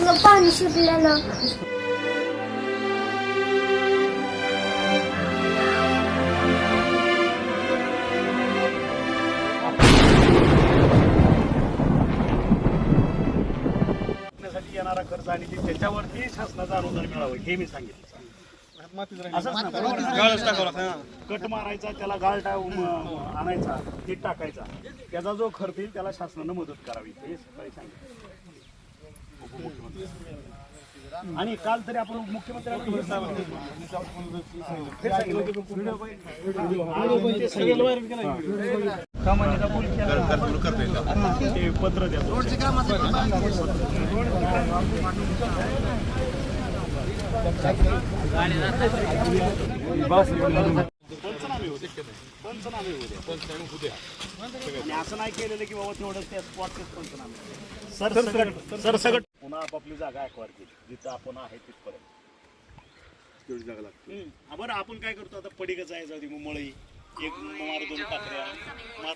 गप पाणी शिरलेलं येणारा खर्च आणि ते त्याच्यावरती शासनाचं अनुदान मिळावं हे मी सांगितलं. आहे? कट मारायचा त्याला गाळ टा- म- आणायचा नीट टाकायचा. त्याचा जो खर्च येईल त्याला शासनानं मदत करावी. हे सकाळी सांगितलं. आणि काल तरी आपण मुख्यमंत्र्यांना हे. ते. ते सांगितलं. कमानीचा पूल केला. ते पत्र देतो. पंचनामे होते पंचनामे होते आणि असं नाही केलेलं की बाबा तेवढं त्या स्पॉटचेच पंचनामे सरसगट सरसगट पुन्हा आपापली जागा ऍक्वायर केली जिथं आपण आहे तिथपर्यंत तेवढी जागा लागते बरं आपण काय करतो आता? पडिकच आहे जाऊ दे मग मळई एक मार दोन टाकऱ्या मार